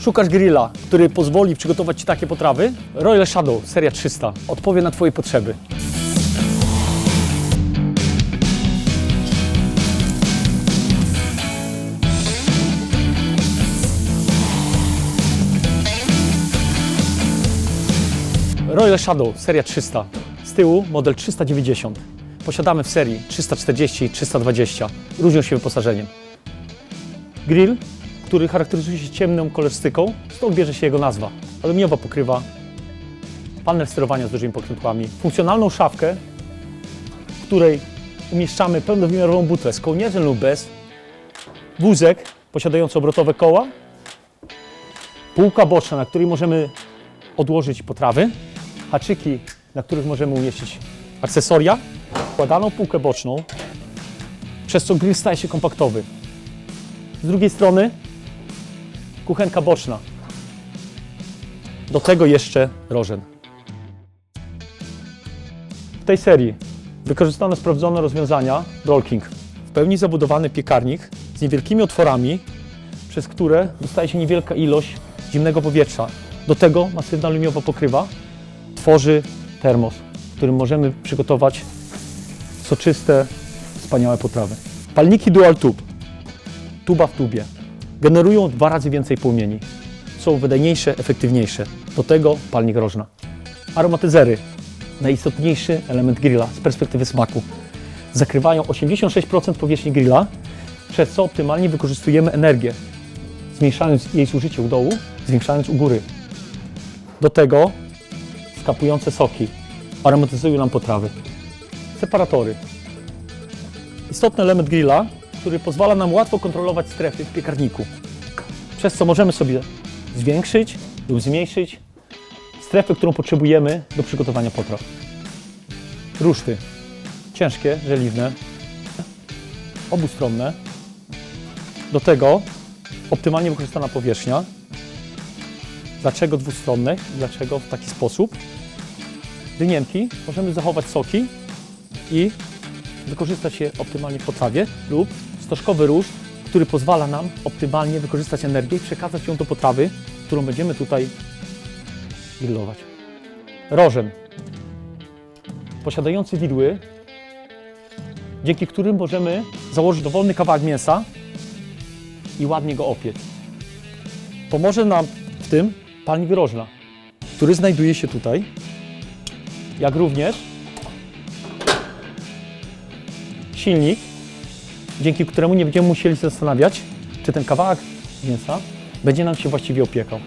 Szukasz grilla, który pozwoli przygotować Ci takie potrawy? Royal Shadow, seria 300. Odpowie na Twoje potrzeby. Royal Shadow, seria 300. Z tyłu model 390. Posiadamy w serii 340 i 320. Różnią się wyposażeniem. Grill, który charakteryzuje się ciemną kolorystyką, stąd bierze się jego nazwa. Aluminiowa pokrywa, panel sterowania z dużymi pokrętłami, funkcjonalną szafkę, w której umieszczamy pełnowymiarową butlę z kołnierzem lub bez, wózek posiadający obrotowe koła, półka boczna, na której możemy odłożyć potrawy, haczyki, na których możemy umieścić akcesoria, układaną półkę boczną, przez co grill staje się kompaktowy. Z drugiej strony kuchenka boczna. Do tego jeszcze rożen. W tej serii wykorzystano sprawdzone rozwiązania Brolking. W pełni zabudowany piekarnik z niewielkimi otworami, przez które dostaje się niewielka ilość zimnego powietrza. Do tego masywna aluminiowa pokrywa tworzy termos, w którym możemy przygotować soczyste, wspaniałe potrawy. Palniki Dual Tube tuba w tubie. Generują dwa razy więcej płomieni. Są wydajniejsze, efektywniejsze. Do tego palnik rożna. Aromatyzery. Najistotniejszy element grilla z perspektywy smaku. Zakrywają 86% powierzchni grilla, przez co optymalnie wykorzystujemy energię, zmniejszając jej zużycie u dołu, zwiększając u góry. Do tego skapujące soki aromatyzują nam potrawy. Separatory. Istotny element grilla, który pozwala nam łatwo kontrolować strefy w piekarniku. Przez co możemy sobie zwiększyć lub zmniejszyć strefę, którą potrzebujemy do przygotowania potraw. Ruszty. Ciężkie, żeliwne, obustronne. Do tego optymalnie wykorzystana powierzchnia. Dlaczego dwustronne? Dlaczego w taki sposób? Dynienki. Możemy zachować soki i wykorzystać je optymalnie w potrawie lub stożkowy róż, który pozwala nam optymalnie wykorzystać energię i przekazać ją do potrawy, którą będziemy tutaj grillować. Rożen. Posiadający widły, dzięki którym możemy założyć dowolny kawałek mięsa i ładnie go opiec. Pomoże nam w tym palnik rożna, który znajduje się tutaj, jak również silnik, dzięki któremu nie będziemy musieli się zastanawiać, czy ten kawałek mięsa będzie nam się właściwie opiekał.